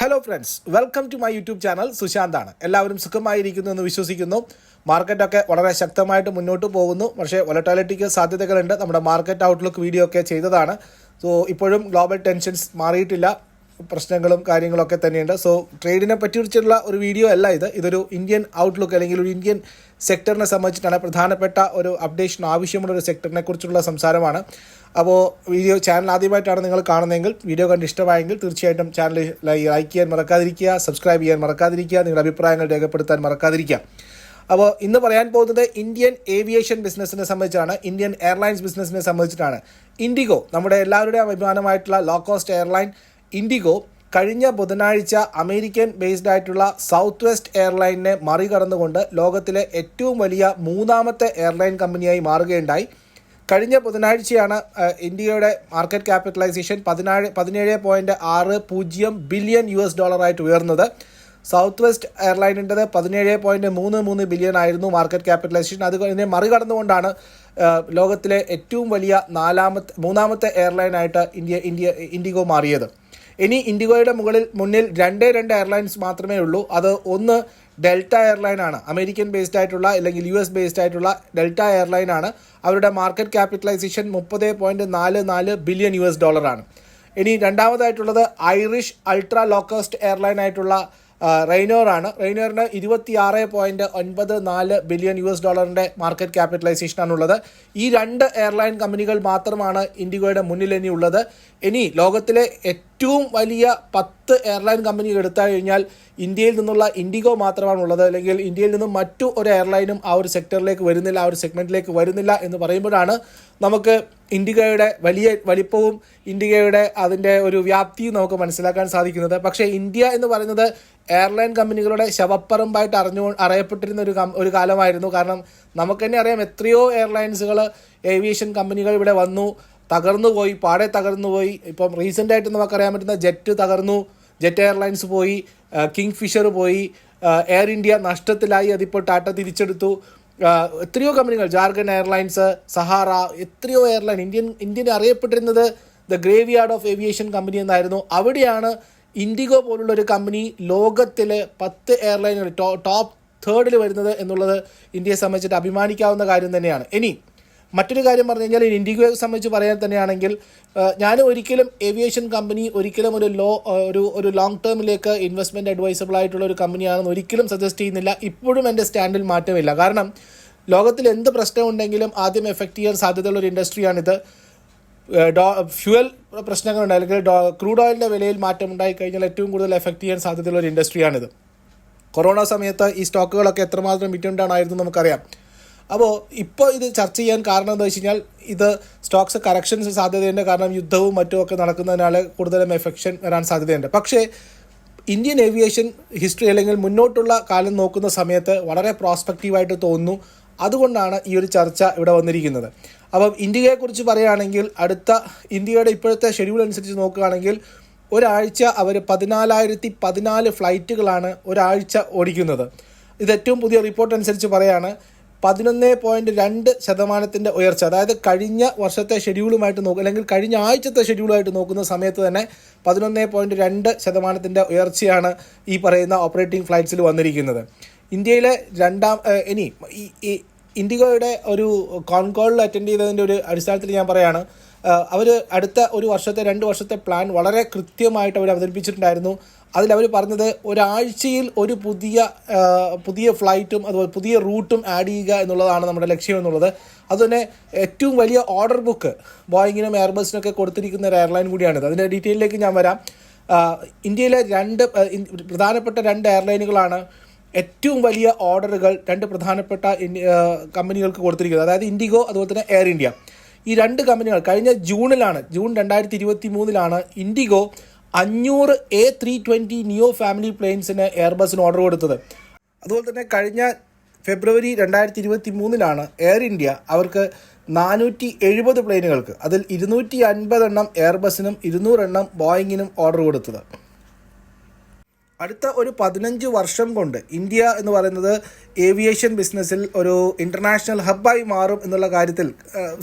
Hello friends welcome to my YouTube channel സുശാന്താണ് എല്ലാവരും സുഖമായിരിക്കുന്നു എന്ന് വിശ്വസിക്കുന്നു. മാർക്കറ്റൊക്കെ വളരെ ശക്തമായിട്ട് മുന്നോട്ട് പോകുന്നു. പക്ഷേ വൊലറ്റാലിറ്റിക്ക് സാധ്യതകളുണ്ട്. നമ്മുടെ മാർക്കറ്റ് ഔട്ട്ലുക്ക് വീഡിയോ ഒക്കെ ചെയ്തതാണ്. സോ ഇപ്പോഴും ഗ്ലോബൽ ടെൻഷൻസ് മാറിയിട്ടില്ല. പ്രശ്നങ്ങളും കാര്യങ്ങളൊക്കെ തന്നെയുണ്ട്. സോ ട്രേഡിനെ പറ്റിയുള്ള ഒരു വീഡിയോ അല്ല ഇത്. ഇതൊരു ഇന്ത്യൻ ഔട്ട്ലുക്ക് അല്ലെങ്കിൽ ഒരു ഇന്ത്യൻ സെക്ടറിനെ സംബന്ധിച്ചിട്ടാണ് പ്രധാനപ്പെട്ട ഒരു അപ്ഡേഷൻ ആവശ്യമുള്ള ഒരു സെക്ടറിനെ കുറിച്ചുള്ള സംസാരമാണ്. അപ്പോൾ വീഡിയോ ചാനൽ ആദ്യമായിട്ടാണ് നിങ്ങൾ കാണുന്നതെങ്കിൽ വീഡിയോ കണ്ട് ഇഷ്ടമായെങ്കിൽ തീർച്ചയായിട്ടും ചാനൽ ലൈക്ക് ചെയ്യാൻ മറക്കാതിരിക്കുക സബ്സ്ക്രൈബ് ചെയ്യാൻ മറക്കാതിരിക്കുക നിങ്ങളുടെ അഭിപ്രായങ്ങൾ രേഖപ്പെടുത്താൻ മറക്കാതിരിക്കുക. അപ്പോൾ ഇന്ന് പറയാൻ പോകുന്നത് ഇന്ത്യൻ ഏവിയേഷൻ ബിസിനസ്സിനെ സംബന്ധിച്ചാണ്. ഇന്ത്യൻ എയർലൈൻസ് ബിസിനസ്സിനെ സംബന്ധിച്ചിട്ടാണ്. ഇൻഡിഗോ നമ്മുടെ എല്ലാവരുടെയും അഭിമാനമായിട്ടുള്ള ലോ കോസ്റ്റ് എയർലൈൻ ഇൻഡിഗോ കഴിഞ്ഞ ബുധനാഴ്ച അമേരിക്കൻ ബേസ്ഡ് ആയിട്ടുള്ള സൗത്ത് വെസ്റ്റ് എയർലൈനിനെ മറികടന്നുകൊണ്ട് ലോകത്തിലെ ഏറ്റവും വലിയ മൂന്നാമത്തെ എയർലൈൻ കമ്പനിയായി മാറുകയുണ്ടായി. കഴിഞ്ഞ ബുധനാഴ്ചയാണ് ഇന്ത്യയുടെ മാർക്കറ്റ് ക്യാപിറ്റലൈസേഷൻ പതിനാഴ് പതിനേഴ് പോയിന്റ് ആറ് പൂജ്യം ബില്യൺ യു എസ് ഡോളറായിട്ട് ഉയർന്നത്. സൗത്ത് വെസ്റ്റ് എയർലൈനിന്റെത് പതിനേഴ് പോയിന്റ് മൂന്ന് മൂന്ന് ബില്യൺ ആയിരുന്നു മാർക്കറ്റ് ക്യാപിറ്റലൈസേഷൻ അത് ഇതിനെ മറികടന്നുകൊണ്ടാണ് ലോകത്തിലെ ഏറ്റവും വലിയ നാലാമത്തെ മൂന്നാമത്തെ എയർലൈനായിട്ട് ഇന്ത്യ ഇന്ത്യ ഇൻഡിഗോ മാറിയത്. ഇനി ഇൻഡിഗോയുടെ മുകളിൽ മുന്നിൽ രണ്ടേ രണ്ട് എയർലൈൻസ് മാത്രമേ ഉള്ളൂ. അത് ഒന്ന് ഡെൽറ്റ എയർലൈൻ ആണ്. അമേരിക്കൻ ബേസ്ഡ് ആയിട്ടുള്ള അല്ലെങ്കിൽ യു എസ് ബേസ്ഡ് ആയിട്ടുള്ള ഡെൽറ്റ എയർലൈൻ ആണ്. അവരുടെ മാർക്കറ്റ് ക്യാപിറ്റലൈസേഷൻ മുപ്പത് പോയിന്റ് നാല് നാല് ബില്യൺ യു എസ് ഡോളറാണ് ഇനി രണ്ടാമതായിട്ടുള്ളത് Irish ultra low cost airline ആയിട്ടുള്ള റെയ്നോർ ആണ്. റെയ്നോറിന് ഇരുപത്തി ആറ് പോയിന്റ് ഒൻപത് നാല് ബില്യൺ യു എസ് ഡോളറിന്റെ മാർക്കറ്റ് ക്യാപിറ്റലൈസേഷൻ ആണുള്ളത്. ഈ രണ്ട് എയർലൈൻ കമ്പനികൾ മാത്രമാണ് ഇൻഡിഗോയുടെ മുന്നിൽ ഇനി ഉള്ളത്. ഇനി ലോകത്തിലെ ഏറ്റവും വലിയ പത്ത് എയർലൈൻ കമ്പനി എടുത്തു കഴിഞ്ഞാൽ ഇന്ത്യയിൽ നിന്നുള്ള ഇൻഡിഗോ മാത്രമാണ് ഉള്ളത് അല്ലെങ്കിൽ ഇന്ത്യയിൽ നിന്നും മറ്റു ഒരു എയർലൈനും ആ ഒരു സെക്ടറിലേക്ക് വരുന്നില്ല ആ ഒരു സെഗ്മെന്റിലേക്ക് വരുന്നില്ല എന്ന് പറയുമ്പോഴാണ് നമുക്ക് ഇൻഡിഗോയുടെ വലിയ വലിപ്പവും ഇൻഡിഗോയുടെ അതിന്റെ ഒരു വ്യാപ്തി നമുക്ക് മനസ്സിലാക്കാൻ സാധിക്കുന്നത്. പക്ഷേ ഇന്ത്യ എന്ന് പറയുന്നത് എയർലൈൻ കമ്പനികളുടെ ശവപ്പറമ്പായിട്ട് അറിഞ്ഞു അറിയപ്പെട്ടിരുന്ന ഒരു ഒരു കാലമായിരുന്നു. കാരണം നമുക്ക് തന്നെ അറിയാം എത്രയോ എയർലൈൻസുകൾ ഏവിയേഷൻ കമ്പനികൾ ഇവിടെ വന്നു. തകർന്നു പോയി പാടെ തകർന്നു പോയി. ഇപ്പം റീസെന്റായിട്ട് നമുക്കറിയാൻ പറ്റുന്ന ജെറ്റ് തകർന്നു ജെറ്റ് എയർലൈൻസ് പോയി കിങ് ഫിഷർ പോയി എയർ ഇന്ത്യ നഷ്ടത്തിലായി. അതിപ്പോൾ ടാറ്റ തിരിച്ചെടുത്തു. എത്രയോ കമ്പനികൾ ജാർഖണ്ഡ് എയർലൈൻസ് സഹാറ എത്രയോ എയർലൈൻ ഇന്ത്യൻ ഇന്ത്യൻ അറിയപ്പെട്ടിരുന്നത് the graveyard of aviation company എന്നായിരുന്നു. അവിടെയാണ് ഇൻഡിഗോ പോലുള്ള ഒരു കമ്പനി ലോകത്തിലെ പത്ത് എയർലൈനുകൾ ടോപ്പ് തേർഡിൽ വരുന്നത് എന്നുള്ളത് ഇന്ത്യയെ സംബന്ധിച്ചിട്ട് അഭിമാനിക്കാവുന്ന കാര്യം തന്നെയാണ്. ഇനി മറ്റൊരു കാര്യം പറഞ്ഞു കഴിഞ്ഞാൽ ഇൻഡിഗോയെ സംബന്ധിച്ച് പറയാൻ തന്നെയാണെങ്കിൽ ഞാൻ ഒരിക്കലും ഏവിയേഷൻ കമ്പനി ഒരിക്കലും ഒരു ലോ ഒരു ഒരു ലോങ് ടേമിലേക്ക് ഇൻവെസ്റ്റ്മെന്റ് അഡ്വൈസബിൾ ആയിട്ടുള്ള ഒരു കമ്പനിയാണെന്ന് ഒരിക്കലും സജസ്റ്റ് ചെയ്യുന്നില്ല. ഇപ്പോഴും എന്റെ സ്റ്റാൻഡിൽ മാറ്റമില്ല. കാരണം ലോകത്തിൽ എന്ത് പ്രശ്നമുണ്ടെങ്കിലും ആദ്യം എഫക്റ്റ് ചെയ്യാൻ സാധ്യതയുള്ള ഒരു ഇൻഡസ്ട്രിയാണിത്. ഫ്യൂവൽ ഉണ്ടായി അല്ലെങ്കിൽ ക്രൂഡ് ഓയിലിന്റെ വിലയിൽ മാറ്റം ഉണ്ടായി കഴിഞ്ഞാൽ ഏറ്റവും കൂടുതൽ എഫക്റ്റ് ചെയ്യാൻ സാധ്യതയുള്ള ഒരു ഇൻഡസ്ട്രിയാണിത്. കൊറോണ സമയത്ത് ഈ സ്റ്റോക്കുകളൊക്കെ എത്രമാത്രം വിറ്റുണ്ടാണായിരുന്നു നമുക്കറിയാം. അപ്പോൾ ഇപ്പോൾ ഇത് ചർച്ച ചെയ്യാൻ കാരണം എന്താ വെച്ച് കഴിഞ്ഞാൽ ഇത് സ്റ്റോക്സ് കറക്ഷൻസ് സാധ്യതയുണ്ട് കാരണം യുദ്ധവും മറ്റുമൊക്കെ നടക്കുന്നതിനാൽ കൂടുതലും എഫക്ഷൻ വരാൻ സാധ്യതയുണ്ട്. പക്ഷേ ഇന്ത്യൻ ഏവിയേഷൻ ഹിസ്റ്ററി അല്ലെങ്കിൽ മുന്നോട്ടുള്ള കാലം നോക്കുന്ന സമയത്ത് വളരെ പ്രോസ്പെക്റ്റീവായിട്ട് തോന്നുന്നു. അതുകൊണ്ടാണ് ഈ ഒരു ചർച്ച ഇവിടെ വന്നിരിക്കുന്നത്. അപ്പം ഇന്ത്യയെക്കുറിച്ച് പറയുകയാണെങ്കിൽ അടുത്ത ഇന്ത്യയുടെ ഇപ്പോഴത്തെ ഷെഡ്യൂൾ അനുസരിച്ച് നോക്കുകയാണെങ്കിൽ ഒരാഴ്ച അവർ പതിനാലായിരത്തി പതിനാല് ഫ്ലൈറ്റുകളാണ് ഒരാഴ്ച ഓടിക്കുന്നത്. ഇത് ഏറ്റവും പുതിയ റിപ്പോർട്ട് അനുസരിച്ച് പറയാണ്. പതിനൊന്ന് പോയിന്റ് രണ്ട് ശതമാനത്തിന്റെ ഉയർച്ച. അതായത് കഴിഞ്ഞ വർഷത്തെ ഷെഡ്യൂളുമായിട്ട് നോക്കുക അല്ലെങ്കിൽ കഴിഞ്ഞ ആഴ്ചത്തെ ഷെഡ്യൂളുമായിട്ട് നോക്കുന്ന സമയത്ത് തന്നെ പതിനൊന്ന് പോയിന്റ് രണ്ട് ശതമാനത്തിന്റെ ഉയർച്ചയാണ് ഈ പറയുന്ന ഓപ്പറേറ്റിംഗ് ഫ്ലൈറ്റ്സിൽ വന്നിരിക്കുന്നത്. ഇന്ത്യയിലെ രണ്ടാം ഇനി ഈ ഇൻഡിഗോയുടെ ഒരു കോൺകോളിൽ അറ്റൻഡ് ചെയ്തതിന്റെ ഒരു അടിസ്ഥാനത്തിൽ ഞാൻ പറയാണ് അവർ അടുത്ത ഒരു വർഷത്തെ രണ്ട് വർഷത്തെ പ്ലാൻ വളരെ കൃത്യമായിട്ട് അവർ അവതരിപ്പിച്ചിട്ടുണ്ടായിരുന്നു. അതിൽ അവർ പറഞ്ഞത് ഒരാഴ്ചയിൽ ഒരു പുതിയ പുതിയ ഫ്ലൈറ്റും അതുപോലെ പുതിയ റൂട്ടും ആഡ് ചെയ്യുക എന്നുള്ളതാണ് നമ്മുടെ ലക്ഷ്യം എന്നുള്ളത്. അതുതന്നെ ഏറ്റവും വലിയ ഓർഡർ ബുക്ക് ബോയിങ്ങിനും എയർബസിനൊക്കെ കൊടുത്തിരിക്കുന്ന ഒരു എയർലൈൻ കൂടിയാണിത്. അതിന്റെ ഡീറ്റെയിലേക്ക് ഞാൻ വരാം. ഇന്ത്യയിലെ രണ്ട് പ്രധാനപ്പെട്ട രണ്ട് എയർലൈനുകളാണ് ഏറ്റവും വലിയ ഓർഡറുകൾ രണ്ട് പ്രധാനപ്പെട്ട കമ്പനികൾക്ക് കൊടുത്തിരിക്കുന്നത്. അതായത് ഇൻഡിഗോ അതുപോലെ തന്നെ എയർ ഇന്ത്യ. ഈ രണ്ട് കമ്പനികൾ കഴിഞ്ഞ ജൂണിലാണ് ജൂൺ രണ്ടായിരത്തി ഇരുപത്തി മൂന്നിലാണ് ഇൻഡിഗോ അഞ്ഞൂറ് A three twenty neo family പ്ലെയിൻസിന് എയർബസിന് ഓർഡർ കൊടുത്തത്. അതുപോലെ തന്നെ കഴിഞ്ഞ ഫെബ്രുവരി രണ്ടായിരത്തി ഇരുപത്തി മൂന്നിലാണ് എയർ ഇന്ത്യ അവർക്ക് നാനൂറ്റി എഴുപത് പ്ലെയിനുകൾക്ക് അതിൽ ഇരുന്നൂറ്റി അൻപത് എണ്ണം എയർബസിനും ഇരുന്നൂറെണ്ണം ബോയിങ്ങിനും ഓർഡർ കൊടുത്തത്. അടുത്ത ഒരു പതിനഞ്ച് വർഷം കൊണ്ട് ഇന്ത്യ എന്ന് പറയുന്നത് ഏവിയേഷൻ ബിസിനസ്സിൽ ഒരു ഇന്റർനാഷണൽ ഹബ്ബായി മാറും എന്നുള്ള കാര്യത്തിൽ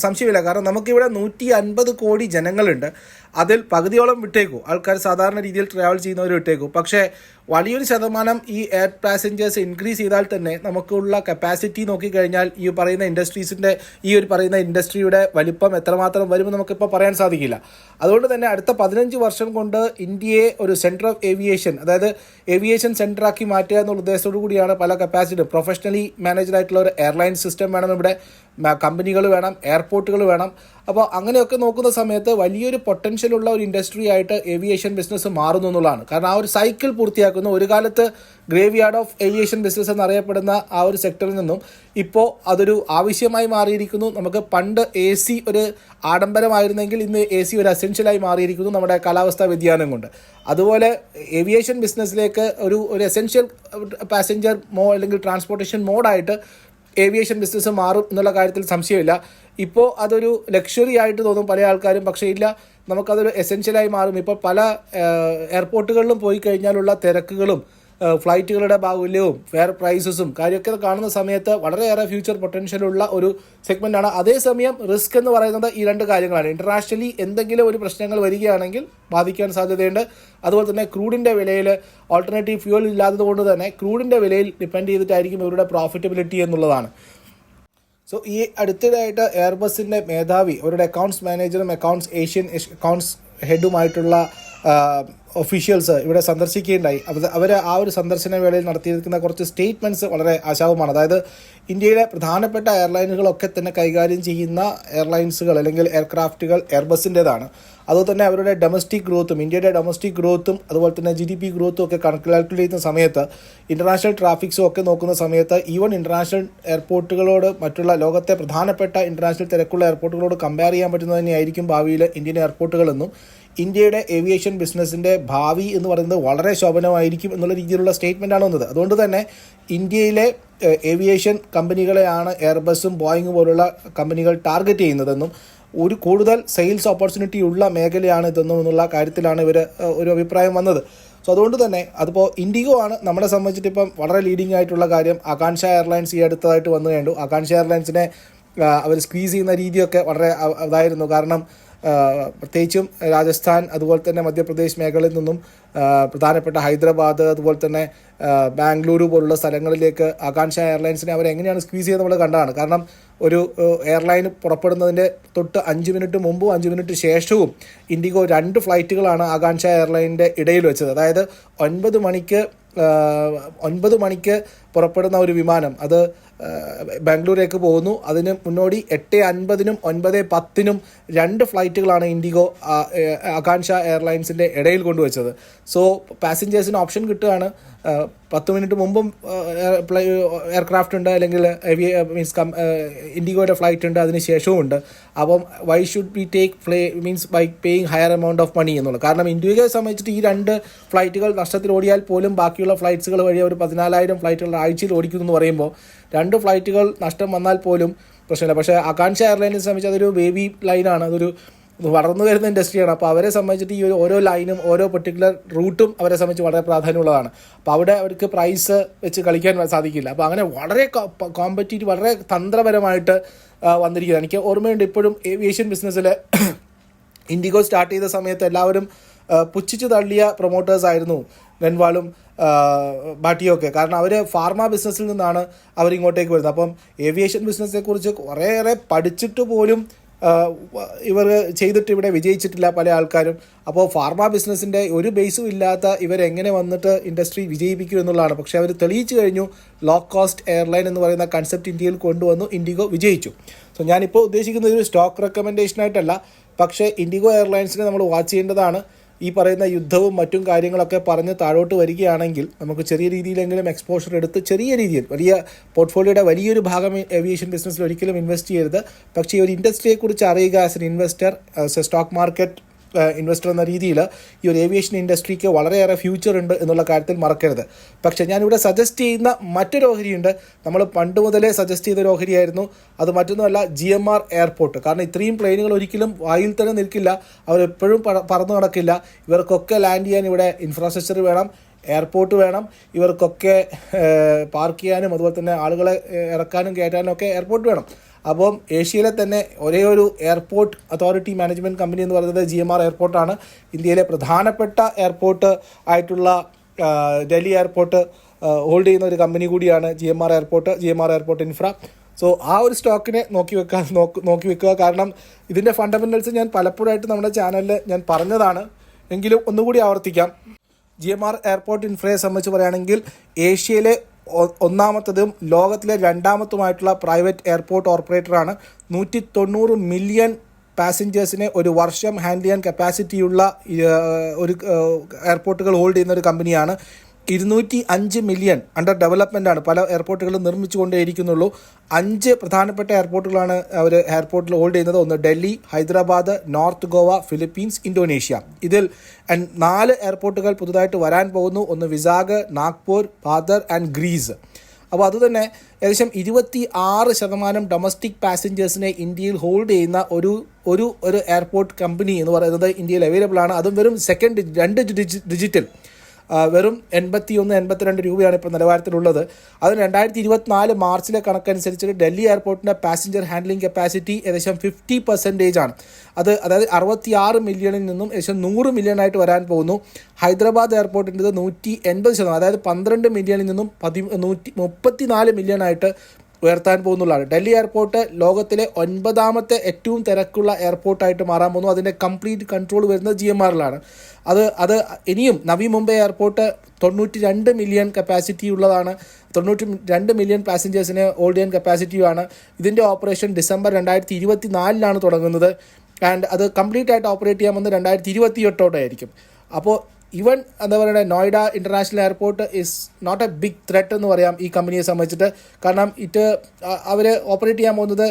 സംശയമില്ല. കാരണം നമുക്കിവിടെ നൂറ്റി അൻപത് കോടി ജനങ്ങളുണ്ട്. അതിൽ പകുതിയോളം വിട്ടേക്കും. ആൾക്കാർ സാധാരണ രീതിയിൽ ട്രാവൽ ചെയ്യുന്നവർ വിട്ടേക്കും. പക്ഷേ വലിയൊരു ശതമാനം ഈ എയർ പാസഞ്ചേഴ്സ് ഇൻക്രീസ് ചെയ്താൽ തന്നെ നമുക്കുള്ള കപ്പാസിറ്റി നോക്കിക്കഴിഞ്ഞാൽ ഈ പറയുന്ന ഇൻഡസ്ട്രീസിന്റെ ഈ ഒരു പറയുന്ന ഇൻഡസ്ട്രിയുടെ വലിപ്പം എത്രമാത്രം വരുമെന്ന് നമുക്കിപ്പോൾ പറയാൻ സാധിക്കില്ല. അതുകൊണ്ട് തന്നെ അടുത്ത പതിനഞ്ച് വർഷം കൊണ്ട് ഇന്ത്യയെ ഒരു സെന്റർ ഓഫ് ഏവിയേഷൻ അതായത് ഏവിയേഷൻ സെന്ററാക്കി മാറ്റുക എന്നുള്ള ഉദ്ദേശത്തോടു കൂടിയാണ് പല കപ്പാസിറ്റി പ്രൊഫഷണലി മാനേജ്ഡ് ആയിട്ടുള്ള ഒരു എയർലൈൻ സിസ്റ്റം വേണം ഇവിടെ. കമ്പനികൾ വേണം എയർപോർട്ടുകൾ വേണം. അപ്പോൾ അങ്ങനെയൊക്കെ നോക്കുന്ന സമയത്ത് വലിയൊരു പൊട്ടൻഷ്യൽ ഉള്ള ഒരു ഇൻഡസ്ട്രി ആയിട്ട് ഏവിയേഷൻ ബിസിനസ് മാറുന്നു എന്നുള്ളതാണ്. കാരണം ആ ഒരു സൈക്കിൾ പൂർത്തിയാക്കുന്നു ഒരു കാലത്ത് graveyard of aviation business എന്നറിയപ്പെടുന്ന ആ ഒരു സെക്ടറിൽ നിന്നും ഇപ്പോൾ അതൊരു ആവശ്യമായി മാറിയിരിക്കുന്നു. നമുക്ക് പണ്ട് എ സി ഒരു ആഡംബരമായിരുന്നെങ്കിൽ ഇന്ന് എ സി ഒരു അസെൻഷ്യലായി മാറിയിരിക്കുന്നു നമ്മുടെ കാലാവസ്ഥാ വ്യതിയാനം കൊണ്ട്. അതുപോലെ ഏവിയേഷൻ ബിസിനസ്സിലേക്ക് ഒരു ഒരു എസെൻഷ്യൽ പാസഞ്ചർ മോ അല്ലെങ്കിൽ ട്രാൻസ്പോർട്ടേഷൻ മോഡായിട്ട് ഏവിയേഷൻ ബിസിനസ് മാറും എന്നുള്ള കാര്യത്തിൽ സംശയമില്ല. ഇപ്പോൾ അതൊരു ലക്ഷറി ആയിട്ട് തോന്നും പല ആൾക്കാരും പക്ഷേ ഇല്ല. നമുക്കതൊരു എസെൻഷ്യലായി മാറും. ഇപ്പോൾ പല എയർപോർട്ടുകളിലും പോയി കഴിഞ്ഞാലുള്ള തിരക്കുകളും ഫ്ലൈറ്റുകളുടെ ബാഹുല്യവും ഫെയർ പ്രൈസസും കാര്യമൊക്കെ കാണുന്ന സമയത്ത് വളരെയേറെ ഫ്യൂച്ചർ പൊട്ടൻഷ്യലുള്ള ഒരു സെഗ്മെന്റാണ് അതേസമയം റിസ്ക് എന്ന് പറയുന്നത് ഈ രണ്ട് കാര്യങ്ങളാണ്. ഇന്റർനാഷണലി എന്തെങ്കിലും ഒരു പ്രശ്നങ്ങൾ വരികയാണെങ്കിൽ ബാധിക്കാൻ സാധ്യതയുണ്ട്. അതുപോലെ തന്നെ ക്രൂഡിന്റെ വിലയിൽ ഓൾട്ടർനേറ്റീവ് ഫ്യൂൽ ഇല്ലാത്തത് കൊണ്ട് തന്നെ ക്രൂഡിന്റെ വിലയിൽ ഡിപ്പെൻഡ് ചെയ്തിട്ടായിരിക്കും ഇവരുടെ പ്രോഫിറ്റബിലിറ്റി എന്നുള്ളതാണ്. സോ ഈ അടുത്തിടെയായിട്ട് എയർബസിന്റെ മേധാവി അവരുടെ അക്കൗണ്ട്സ് മാനേജറും അക്കൗണ്ട്സ് ഏഷ്യൻ അക്കൗണ്ട്സ് ഹെഡുമായിട്ടുള്ള ഒഫീഷ്യൽസ് ഇവിടെ സന്ദർശിക്കുകയുണ്ടായി. അവർ ആ ഒരു സന്ദർശന വേളയിൽ നടത്തിയിരിക്കുന്ന കുറച്ച് സ്റ്റേറ്റ്മെന്റ്സ് വളരെ ആശാവുമാണ്. അതായത് ഇന്ത്യയിലെ പ്രധാനപ്പെട്ട എയർലൈനുകളൊക്കെ തന്നെ കൈകാര്യം ചെയ്യുന്ന എയർലൈൻസുകൾ അല്ലെങ്കിൽ എയർക്രാഫ്റ്റുകൾ എയർബസിന്റേതാണ് അതുപോലെ തന്നെ അവരുടെ ഡൊമസ്റ്റിക് ഗ്രോത്തും ഇന്ത്യയുടെ ഡൊമസ്റ്റിക് ഗ്രോത്തും അതുപോലെ തന്നെ ജി ഡി പി ഗ്രോത്തും ഒക്കെ കാൽക്കുലേറ്റ് ചെയ്യുന്ന സമയത്ത് ഇന്റർനാഷണൽ ട്രാഫിക്സും ഒക്കെ നോക്കുന്ന സമയത്ത് ഈവൻ ഇന്റർനാഷണൽ എയർപോർട്ടുകളോട് മറ്റുള്ള ലോകത്തെ പ്രധാനപ്പെട്ട ഇന്റർനാഷണൽ തിരക്കുള്ള എയർപോർട്ടുകളോട് കമ്പയർ ചെയ്യാൻ പറ്റുന്നത് തന്നെയായിരിക്കും ഭാവിയിൽ ഇന്ത്യൻ എയർപോർട്ടുകളെന്നും ഇന്ത്യയുടെ ഏവിയേഷൻ ബിസിനസ്സിന്റെ ഭാവി എന്ന് പറയുന്നത് വളരെ ശോഭനമായിരിക്കും എന്നുള്ള രീതിയിലുള്ള സ്റ്റേറ്റ്മെന്റാണ് വന്നത്. അതുകൊണ്ട് തന്നെ ഇന്ത്യയിലെ ഏവിയേഷൻ കമ്പനികളെയാണ് എയർബസും ബോയിങ് പോലുള്ള കമ്പനികൾ ടാർഗറ്റ് ചെയ്യുന്നതെന്നും ഒരു കൂടുതൽ സെയിൽസ് ഓപ്പർച്യൂണിറ്റി ഉള്ള മേഖലയാണ് ഇതെന്നും എന്നുള്ള കാര്യത്തിലാണ് ഇവർ ഒരു അഭിപ്രായം വന്നത്. സോ അതുകൊണ്ട് തന്നെ അതിപ്പോൾ ഇൻഡിഗോ ആണ് നമ്മളെ സംബന്ധിച്ചിട്ട് ഇപ്പം വളരെ ലീഡിംഗ് ആയിട്ടുള്ള കാര്യം. ആകാംക്ഷ എയർലൈൻസ് ഈ അടുത്തതായിട്ട് വന്നു കണ്ടു ആകാംക്ഷ എയർലൈൻസിനെ അവർ സ്ക്വീസ് ചെയ്യുന്ന രീതിയൊക്കെ വളരെ അതായിരുന്നു. കാരണം പ്രത്യേകിച്ചും രാജസ്ഥാൻ അതുപോലെ തന്നെ മധ്യപ്രദേശ് മേഖലയിൽ നിന്നും പ്രധാനപ്പെട്ട ഹൈദരാബാദ് അതുപോലെ തന്നെ ബാംഗ്ലൂരു പോലുള്ള സ്ഥലങ്ങളിലേക്ക് ആകാംക്ഷ എയർലൈൻസിനെ അവരെങ്ങനെയാണ് സ്ക്വീസ് ചെയ്ത് നമ്മൾ കണ്ടതാണ് കാരണം ഒരു എയർലൈൻ പുറപ്പെടുന്നതിന്റെ തൊട്ട് അഞ്ച് മിനിറ്റ് മുമ്പും അഞ്ച് മിനിറ്റ് ശേഷവും ഇൻഡിഗോ രണ്ട് ഫ്ലൈറ്റുകളാണ് ആകാംക്ഷ എയർലൈന്റെ ഇടയിൽ വെച്ചത്. അതായത് ഒൻപത് മണിക്ക് ഒൻപത് മണിക്ക് പുറപ്പെടുന്ന ഒരു വിമാനം അത് ബാംഗ്ലൂരേക്ക് പോകുന്നു. അതിന് മുന്നോടി എട്ട് അൻപതിനും ഒൻപത് പത്തിനും രണ്ട് ഫ്ലൈറ്റുകളാണ് ഇൻഡിഗോ ആകാംക്ഷ എയർലൈൻസിന്റെ ഇടയിൽ കൊണ്ടുവച്ചത്. സോ പാസഞ്ചേഴ്സിന് ഓപ്ഷൻ കിട്ടുകയാണ്. പത്ത് മിനിറ്റ് മുമ്പും എയർക്രാഫ്റ്റ് ഉണ്ട് അല്ലെങ്കിൽ മീൻസ് കം ഇൻഡിഗോയുടെ ഫ്ലൈറ്റ് ഉണ്ട് അതിന് ശേഷവും ഉണ്ട്. അപ്പം why should be take fly means by paying higher amount of money എന്നുള്ളത്. കാരണം ഇൻഡിഗോയെ സംബന്ധിച്ചിട്ട് ഈ രണ്ട് ഫ്ലൈറ്റുകൾ നഷ്ടത്തിൽ ഓടിയാൽ പോലും ബാക്കിയുള്ള ഫ്ലൈറ്റ്സുകൾ വഴി ഒരു പതിനാലായിരം ഫ്ലൈറ്റുകൾ ആഴ്ചയിൽ ഓടിക്കുന്നു എന്ന് പറയുമ്പോൾ രണ്ട് ഫ്ലൈറ്റുകൾ നഷ്ടം വന്നാൽ പോലും പ്രശ്നമില്ല. പക്ഷേ ആകാംക്ഷ എയർലൈനിനെ സംബന്ധിച്ച് അതൊരു ബേബി ലൈനാണ് അതൊരു വളർന്നു വരുന്ന ഇൻഡസ്ട്രിയാണ് അപ്പോൾ അവരെ സംബന്ധിച്ചിട്ട് ഈ ഓരോ ലൈനും ഓരോ പെർട്ടിക്കുലർ റൂട്ടും അവരെ സംബന്ധിച്ച് വളരെ പ്രാധാന്യമുള്ളതാണ്. അപ്പോൾ അവിടെ അവർക്ക് പ്രൈസ് വെച്ച് കളിക്കാൻ സാധിക്കില്ല. അപ്പോൾ അങ്ങനെ വളരെ കോമ്പറ്റീറ്റീവ് വളരെ തന്ത്രപരമായിട്ട് വന്നിരിക്കുന്നത് എനിക്ക് ഓർമ്മയുണ്ട് ഇപ്പോഴും ഏവിയേഷൻ ബിസിനസ്സിൽ ഇൻഡിഗോ സ്റ്റാർട്ട് ചെയ്ത സമയത്ത് എല്ലാവരും പുച്ഛിച്ചു തള്ളിയ പ്രൊമോട്ടേഴ്സ് ആയിരുന്നു ഗൻവാളും ബാട്ടിയൊക്കെ. കാരണം അവർ ഫാർമ ബിസിനസ്സിൽ നിന്നാണ് അവർ ഇങ്ങോട്ടേക്ക് വരുന്നത്. അപ്പം ഏവിയേഷൻ ബിസിനസ്സെക്കുറിച്ച് കുറേയേറെ പഠിച്ചിട്ട് പോലും ഇവർ ചെയ്തിട്ട് ഇവിടെ വിജയിച്ചിട്ടില്ല പല ആൾക്കാരും. അപ്പോൾ ഫാർമ ബിസിനസ്സിന്റെ ഒരു ബേസും ഇല്ലാത്ത ഇവരെങ്ങനെ വന്നിട്ട് ഇൻഡസ്ട്രി വിജയിപ്പിക്കും എന്നുള്ളതാണ്. പക്ഷേ അവർ തെളിയിച്ചു കഴിഞ്ഞു ലോ കോസ്റ്റ് എയർലൈൻ എന്ന് പറയുന്ന കൺസെപ്റ്റ് ഇന്ത്യയിൽ കൊണ്ടുവന്നു ഇൻഡിഗോ വിജയിച്ചു. സോ ഞാനിപ്പോൾ ഉദ്ദേശിക്കുന്നത് ഒരു സ്റ്റോക്ക് റെക്കമെൻഡേഷനായിട്ടല്ല പക്ഷേ ഇൻഡിഗോ എയർലൈൻസിനെ നമ്മൾ വാച്ച് ചെയ്യേണ്ടതാണ്. ഈ പറയുന്ന യുദ്ധവും മറ്റും കാര്യങ്ങളൊക്കെ പറഞ്ഞ് താഴോട്ട് വരികയാണെങ്കിൽ നമുക്ക് ചെറിയ രീതിയിലെങ്കിലും എക്സ്പോഷർ എടുത്ത് ചെറിയ രീതിയിൽ വലിയ പോർട്ട്ഫോളിയോയുടെ വലിയൊരു ഭാഗം ഏവിയേഷൻ ബിസിനസ്സിൽ ഒരിക്കലും ഇൻവെസ്റ്റ് ചെയ്യരുത്. പക്ഷേ ഈ ഒരു ഇൻഡസ്ട്രിയെക്കുറിച്ച് അറിയുക as an investor as a stock market investor എന്ന രീതിയിൽ ഈ ഒരു ഏവിയേഷൻ ഇൻഡസ്ട്രിക്ക് വളരെയേറെ ഫ്യൂച്ചർ ഉണ്ട് എന്നുള്ള കാര്യത്തിൽ മറക്കരുത്. പക്ഷേ ഞാനിവിടെ സജസ്റ്റ് ചെയ്യുന്ന മറ്റൊരു ഓഹരിയുണ്ട്. നമ്മൾ പണ്ട് മുതലേ സജസ്റ്റ് ചെയ്ത ഒരു ഓഹരിയായിരുന്നു. അത് മറ്റൊന്നുമല്ല ജി എം ആർ എയർപോർട്ട് കാരണം ഇത്രയും പ്ലെയിനുകൾ ഒരിക്കലും വായിൽ തന്നെ നിൽക്കില്ല. അവരെപ്പോഴും പറ- പറന്നു നടക്കില്ല. ഇവർക്കൊക്കെ ലാൻഡ് ചെയ്യാൻ ഇവിടെ ഇൻഫ്രാസ്ട്രക്ചർ വേണം എയർപോർട്ട് വേണം. ഇവർക്കൊക്കെ പാർക്ക് ചെയ്യാനും അതുപോലെ തന്നെ ആളുകളെ ഇറക്കാനും കയറ്റാനും ഒക്കെ എയർപോർട്ട് വേണം. അപ്പം ഏഷ്യയിലെ തന്നെ ഒരേ ഒരു എയർപോർട്ട് അതോറിറ്റി മാനേജ്മെന്റ് കമ്പനി എന്ന് പറയുന്നത് ജി എം ആർ എയർപോർട്ടാണ് ഇന്ത്യയിലെ പ്രധാനപ്പെട്ട എയർപോർട്ട് ആയിട്ടുള്ള ഡൽഹി എയർപോർട്ട് ഹോൾഡ് ചെയ്യുന്ന ഒരു കമ്പനി കൂടിയാണ് G M R airport G M R airport infra. So ആ ഒരു സ്റ്റോക്കിനെ നോക്കി വെക്കാൻ നോക്ക് വെക്കുക. കാരണം ഇതിന്റെ ഫണ്ടമെന്റൽസ് ഞാൻ പലപ്പോഴായിട്ട് നമ്മുടെ ചാനലിൽ ഞാൻ പറഞ്ഞതാണ്. എങ്കിലും ഒന്നുകൂടി ആവർത്തിക്കാം. ജി എം ആർ എയർപോർട്ട് ഇൻഫ്രയെ സംബന്ധിച്ച് പറയുകയാണെങ്കിൽ ഏഷ്യയിലെ ഒന്നാമത്തതും ലോകത്തിലെ രണ്ടാമത്തുമായിട്ടുള്ള പ്രൈവറ്റ് എയർപോർട്ട് ഓപ്പറേറ്ററാണ്. നൂറ്റി തൊണ്ണൂറ് മില്യൺ പാസഞ്ചേഴ്സിനെ ഒരു വർഷം ഹാൻഡിൽ ചെയ്യാൻ കപ്പാസിറ്റിയുള്ള ഒരു എയർപോർട്ടുകൾ ഹോൾഡ് ചെയ്യുന്ന ഒരു കമ്പനിയാണ്. ഇരുന്നൂറ്റി അഞ്ച് മില്യൺ അണ്ടർ ഡെവലപ്മെന്റ് ആണ് പല എയർപോർട്ടുകളും നിർമ്മിച്ചുകൊണ്ടേയിരിക്കുന്നുള്ളൂ. അഞ്ച് പ്രധാനപ്പെട്ട എയർപോർട്ടുകളാണ് അവർ എയർപോർട്ടിൽ ഹോൾഡ് ചെയ്യുന്നത്. ഒന്ന് Delhi Hyderabad north Goa Philippines Indonesia. ഇതിൽ നാല് എയർപോർട്ടുകൾ പുതുതായിട്ട് വരാൻ പോകുന്നു. ഒന്ന് വിസാഗ് നാഗ്പൂർ പാദർ ആൻഡ് ഗ്രീസ്. അപ്പോൾ അതുതന്നെ ഏകദേശം ഇരുപത്തി ആറ് ശതമാനം ഡൊമസ്റ്റിക് പാസഞ്ചേഴ്സിനെ ഇന്ത്യയിൽ ഹോൾഡ് ചെയ്യുന്ന ഒരു ഒരു ഒരു എയർപോർട്ട് കമ്പനി എന്ന് പറയുന്നത് ഇന്ത്യയിൽ അവൈലബിൾ ആണ്. അതും വെറും സെക്കൻഡ് രണ്ട് ഡിജിറ്റൽ വെറും എൺപത്തി ഒന്ന് എൺപത്തിരണ്ട് രൂപയാണ് ഇപ്പോൾ നിലവാരത്തിലുള്ളത്. അത് രണ്ടായിരത്തി ഇരുപത്തിനാല് മാർച്ചിലെ കണക്കനുസരിച്ച് ഡൽഹി എയർപോർട്ടിന്റെ പാസഞ്ചർ ഹാൻഡ്ലിംഗ് കപ്പാസിറ്റി ഏകദേശം ഫിഫ്റ്റി പെർസെന്റേജ് ആണ്. അത് അതായത് അറുപത്തി ആറ് മില്യണിൽ നിന്നും ഏകദേശം നൂറ് മില്യൺ ആയിട്ട് വരാൻ പോകുന്നു. ഹൈദരാബാദ് എയർപോർട്ടിന്റെത് നൂറ്റി എൺപത് ശതമാനം അതായത് പന്ത്രണ്ട് മില്യണിൽ നിന്നും പതി നൂറ്റി മുപ്പത്തി നാല് മില്യൺ ആയിട്ട് ഉയർത്താൻ പോകുന്നുള്ളതാണ്. ഡൽഹി എയർപോർട്ട് ലോകത്തിലെ ഒൻപതാമത്തെ ഏറ്റവും തിരക്കുള്ള എയർപോർട്ടായിട്ട് മാറാൻ പോകുന്നു. അതിന്റെ കംപ്ലീറ്റ് കൺട്രോൾ വരുന്നത് ജി എം ആറിലാണ് അത് അത് ഇനിയും നവി മുംബൈ എയർപോർട്ട് തൊണ്ണൂറ്റി രണ്ട് മില്യൺ കപ്പാസിറ്റി ഉള്ളതാണ്. തൊണ്ണൂറ്റി രണ്ട് മില്യൺ പാസഞ്ചേഴ്സിന് ഹോൾഡ് ചെയ്യാൻ കപ്പാസിറ്റിയുമാണ് ഇതിന്റെ ഓപ്പറേഷൻ ഡിസംബർ രണ്ടായിരത്തി ഇരുപത്തി നാലിലാണ് തുടങ്ങുന്നത്. ആൻഡ് അത് കംപ്ലീറ്റ് ആയിട്ട് ഓപ്പറേറ്റ് ചെയ്യാൻ വന്ന് രണ്ടായിരത്തി ഇരുപത്തി എട്ടോടെ ആയിരിക്കും. അപ്പോൾ ഈവൻ എന്താ പറയുക Noida international airport is not a big threat എന്ന് പറയാം ഈ കമ്പനിയെ സംബന്ധിച്ചിട്ട്. കാരണം ഇറ്റ് അവർ ഓപ്പറേറ്റ് ചെയ്യാൻ പോകുന്നത്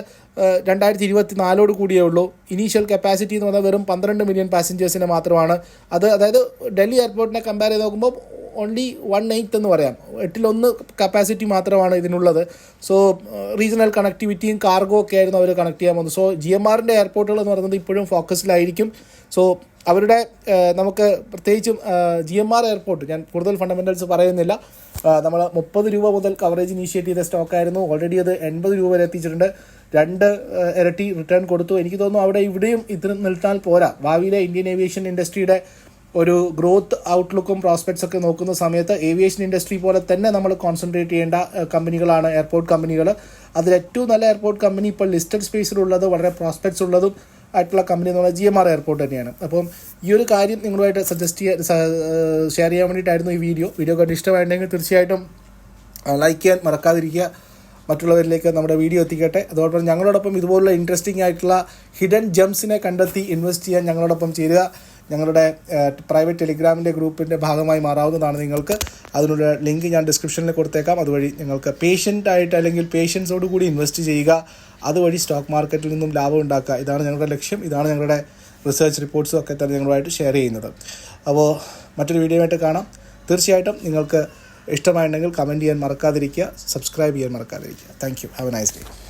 രണ്ടായിരത്തി ഇരുപത്തി നാലോട് കൂടിയേ ഉള്ളൂ. ഇനീഷ്യൽ കപ്പാസിറ്റി എന്ന് പറഞ്ഞാൽ വെറും പന്ത്രണ്ട് മില്യൺ പാസഞ്ചേഴ്സിനെ മാത്രമാണ്. അത് അതായത് ഡൽഹി എയർപോർട്ടിനെ കമ്പയർ ചെയ്ത് നോക്കുമ്പോൾ ഓൺലി വൺ എയ്ത്ത് എന്ന് പറയാം. എട്ടിലൊന്ന് കപ്പാസിറ്റി മാത്രമാണ് ഇതിനുള്ളത്. സോ റീജിയണൽ കണക്ടിവിറ്റിയും കാർഗോ ഒക്കെ ആയിരുന്നു അവർ കണക്ട് ചെയ്യാൻ പോകുന്നത്. സോ ജി എം ആറിന്റെ എയർപോർട്ടുകൾ എന്ന് പറയുന്നത് ഇപ്പോഴും ഫോക്കസിലായിരിക്കും സോ അവരുടെ നമുക്ക് പ്രത്യേകിച്ചും ജി എം ആർ എയർപോർട്ട് ഞാൻ കൂടുതൽ ഫണ്ടമെന്റൽസ് പറയുന്നില്ല. നമ്മൾ മുപ്പത് രൂപ മുതൽ കവറേജ് ഇനീഷ്യേറ്റ് ചെയ്ത സ്റ്റോക്കായിരുന്നു ഓൾറെഡി അത് എൺപത് രൂപ വരെ എത്തിച്ചിട്ടുണ്ട്. രണ്ട് ഇരട്ടി റിട്ടേൺ കൊടുത്തു. എനിക്ക് തോന്നുന്നു അവിടെ ഇവിടെയും ഇത് നിർത്താൻ പോരാ. ഭാവിയിലെ ഇന്ത്യൻ ഏവിയേഷൻ ഇൻഡസ്ട്രിയുടെ ഒരു ഗ്രോത്ത് ഔട്ട്ലുക്കും പ്രോസ്പെക്ട്സ് ഒക്കെ നോക്കുന്ന സമയത്ത് ഏവിയേഷൻ ഇൻഡസ്ട്രി പോലെ തന്നെ നമ്മൾ കോൺസെൻട്രേറ്റ് ചെയ്യേണ്ട കമ്പനികളാണ് എയർപോർട്ട് കമ്പനികൾ അതിൽ ഏറ്റവും നല്ല എയർപോർട്ട് കമ്പനി ഇപ്പോൾ ലിസ്റ്റഡ് സ്പേസിലുള്ളത് വളരെ പ്രോസ്പെക്ട്സ് ഉള്ളതും ആയിട്ടുള്ള കമ്പനി എന്ന് പറഞ്ഞാൽ ജി എം ആർ എയർപോർട്ട് തന്നെയാണ്. അപ്പം ഈ ഒരു കാര്യം നിങ്ങളുമായിട്ട് സജസ്റ്റ് ചെയ്യാൻ ഷെയർ ചെയ്യാൻ വേണ്ടിയിട്ടായിരുന്നു ഈ വീഡിയോ വീഡിയോ കണ്ട് ഇഷ്ടമായിട്ടുണ്ടെങ്കിൽ തീർച്ചയായിട്ടും ലൈക്ക് ചെയ്യാൻ മറക്കാതിരിക്കുക. മറ്റുള്ളവരിലേക്ക് നമ്മുടെ വീഡിയോ എത്തിക്കട്ടെ. അതോടൊപ്പം ഞങ്ങളോടൊപ്പം ഇതുപോലുള്ള ഇൻട്രസ്റ്റിംഗ് ആയിട്ടുള്ള ഹിഡൻ ജംസിനെ കണ്ടെത്തി ഇൻവെസ്റ്റ് ചെയ്യാൻ ഞങ്ങളോടൊപ്പം ചേരുക. ഞങ്ങളുടെ പ്രൈവറ്റ് ടെലിഗ്രാമിന്റെ ഗ്രൂപ്പിന്റെ ഭാഗമായി മാറാവുന്നതാണ് നിങ്ങൾക്ക്. അതിനുള്ള ലിങ്ക് ഞാൻ ഡിസ്ക്രിപ്ഷനിൽ കൊടുത്തേക്കാം. അതുവഴി നിങ്ങൾക്ക് പേഷ്യന്റ് ആയിട്ട് അല്ലെങ്കിൽ പേഷ്യൻസോട് കൂടി ഇൻവെസ്റ്റ് ചെയ്യുക. അതുവഴി സ്റ്റോക്ക് മാർക്കറ്റിൽ നിന്നും ലാഭം ഉണ്ടാക്കുക. ഇതാണ് ഞങ്ങളുടെ ലക്ഷ്യം. ഇതാണ് ഞങ്ങളുടെ റിസർച്ച് റിപ്പോർട്ട്സും ഒക്കെ തന്നെ ഞങ്ങളുമായിട്ട് ഷെയർ ചെയ്യുന്നത്. അപ്പോൾ മറ്റൊരു വീഡിയോ ആയിട്ട് കാണാം. തീർച്ചയായിട്ടും നിങ്ങൾക്ക് ഇഷ്ടമായിട്ടുണ്ടെങ്കിൽ കമന്റ് ചെയ്യാൻ മറക്കാതിരിക്കുക. സബ്സ്ക്രൈബ് ചെയ്യാൻ മറക്കാതിരിക്കുക. Thank you have a nice day